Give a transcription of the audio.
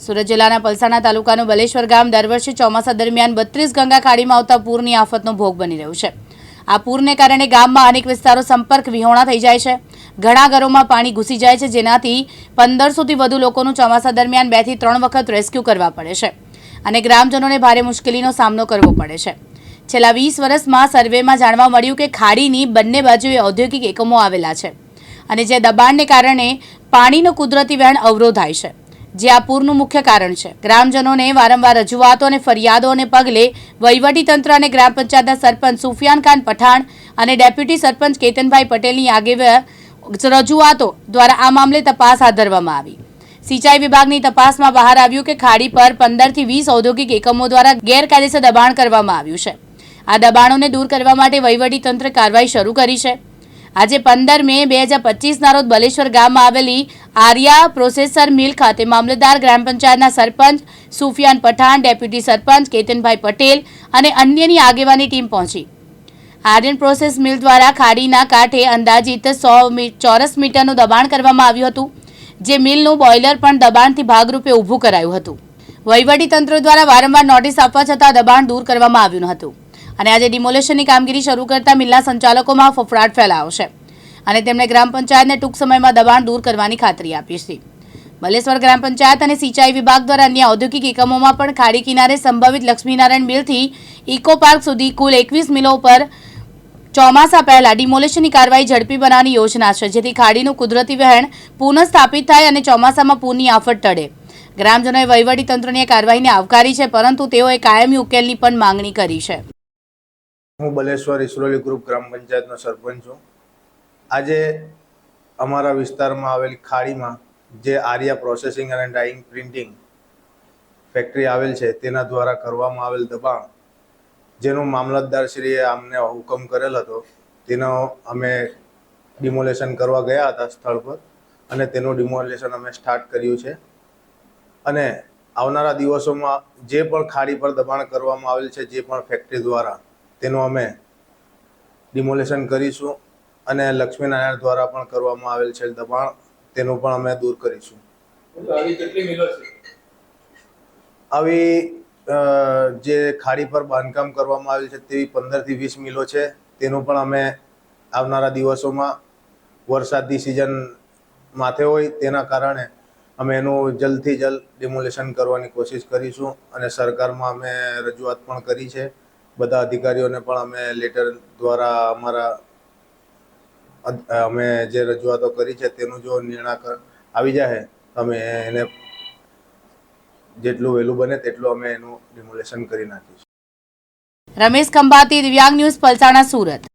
સુરત જિલ્લાના પલસાણા તાલુકાનું બલેશ્વર ગામ દર વર્ષે ચોમાસા દરમિયાન બત્રીસ ગંગા ખાડીમાં આવતા પૂરની આફતનો ભોગ બની રહ્યું છે. આ પૂરને કારણે ગામમાં અનેક વિસ્તારો સંપર્ક વિહોણા થઈ જાય છે. ઘણા ઘરોમાં પાણી ઘૂસી જાય છે, જેનાથી પંદરસોથી વધુ લોકોનું ચોમાસા દરમિયાન બેથી ત્રણ વખત રેસ્ક્યુ કરવા પડે છે અને ગ્રામજનોને ભારે મુશ્કેલીનો સામનો કરવો પડે છે. છેલ્લા વીસ વર્ષમાં સર્વેમાં જાણવા મળ્યું કે ખાડીની બંને બાજુએ ઔદ્યોગિક એકમો આવેલા છે અને જે દબાણને કારણે પાણીનો કુદરતી વહેણ અવરોધાય છે. જે આ પૂરનું મુખ્ય કારણ છે. ગ્રામજનોને વારંવાર રજૂઆતો અને ફરિયાદોને પગલે વહીવટીતંત્ર અને ગ્રામ પંચાયતના સરપંચ સુફિયાન ખાન પઠાણ અને ડેપ્યુટી સરપંચ કેતનભાઈ પટેલની આગેવા રજૂઆતો દ્વારા આ મામલે તપાસ હાથ ધરવામાં આવી. સિંચાઈ વિભાગની તપાસમાં બહાર આવ્યું કે ખાડી પર પંદરથી વીસ ઔદ્યોગિક એકમો દ્વારા ગેરકાયદેસર દબાણ કરવામાં આવ્યું છે. આ દબાણોને દૂર કરવા માટે વહીવટીતંત્ર કાર્યવાહી શરૂ કરી છે. આજે પંદર મે બે હજાર પચીસના રોજ બલેશ્વર ગામમાં આવેલી આર્યા પ્રોસેસર મિલ ખાતે મામલતદાર ગ્રામ પંચાયતના સરપંચ સુફિયાન પઠાણ, ડેપ્યુટી સરપંચ કેતનભાઈ પટેલ અને અન્યની આગેવાની ટીમ પહોંચી. આર્યન પ્રોસેસ મિલ દ્વારા ખાડીના કાંઠે અંદાજિત સો ચોરસ મીટરનું દબાણ કરવામાં આવ્યું હતું, જે મિલનું બોઇલર પણ દબાણથી ભાગરૂપે ઊભું કરાયું હતું. વહીવટીતંત્ર દ્વારા વારંવાર નોટિસ આપવા છતાં દબાણ દૂર કરવામાં આવ્યું હતું. અને આજે ડિમોલેશનની કામગીરી શરૂ કરતા મિલના સંચાલકોમાં ફફડાટ ફેલાયો છે. અને તેમણે ગ્રામ પંચાયતને ટૂંક સમયમાં દબાણ દૂર કરવાની ખાતરી આપી છે. બલેશ્વર ગ્રામ પંચાયત અને સિંચાઈ વિભાગ દ્વારા અન્ય ઔદ્યોગિક એકમોમાં પણ ખાડી કિનારે સંભવિત લક્ષ્મીનારાયણ મિલથી ઇકો પાર્ક સુધી કુલ એકવીસ મિલો પર ચોમાસા પહેલા ડિમોલેશનની કાર્યવાહી ઝડપી બનાવવાની યોજના છે, જેથી ખાડીનું કુદરતી વહેણ પુનઃસ્થાપિત થાય અને ચોમાસામાં પૂરની આફત ટળે. ગ્રામજનોએ આ કાર્યવાહીને આવકારી છે, પરંતુ તેઓએ કાયમી ઉકેલની પણ માંગણી કરી છે. હું બલેશ્વર ઇસરોલી ગ્રુપ ગ્રામ પંચાયતનો સરપંચ છું. આજે અમારા વિસ્તારમાં આવેલી ખાડીમાં જે આર્યા પ્રોસેસિંગ અને ડાઇંગ પ્રિન્ટિંગ ફેક્ટરી આવેલ છે, તેના દ્વારા કરવામાં આવેલ દબાણ, જેનું મામલતદારશ્રીએ અમને હુકમ કરેલ હતો, તેનો અમે ડિમોલેશન કરવા ગયા હતા સ્થળ પર અને તેનું ડિમોલેશન અમે સ્ટાર્ટ કર્યું છે. અને આવનારા દિવસોમાં જે પણ ખાડી પર દબાણ કરવામાં આવેલ છે, જે પણ ફેક્ટરી દ્વારા, તેનું અમે ડિમોલેશન કરીશું. અને લક્ષ્મીનારાયણ દ્વારા પણ કરવામાં આવેલ છે દબાણ તેનું પણ અમે દૂર કરીશું. આવી જે ખાડી પર બાંધકામ કરવામાં આવેલ છે તેવી પંદરથી વીસ મિલો છે. તેનું પણ અમે આવનારા દિવસોમાં વરસાદની સિઝન માથે હોય તેના કારણે અમે એનું જલ્દથી જલ્દ ડિમોલેશન કરવાની કોશિશ કરીશું અને સરકારમાં અમે રજૂઆત પણ કરી છે. બધા અધિકારીઓને પણ અમે લેટર દ્વારા અમારા અમે જે રજૂઆતો કરી છે તેનું જો નિર્ણય આવી જાય તો અમે એને જેટલું વહેલું બને તેટલું અમે એનું ડિમોલેશન કરી નાખીશું. રમેશ ખંભાતી, દિવ્યાંગ ન્યૂઝ, પલસાણા, સુરત.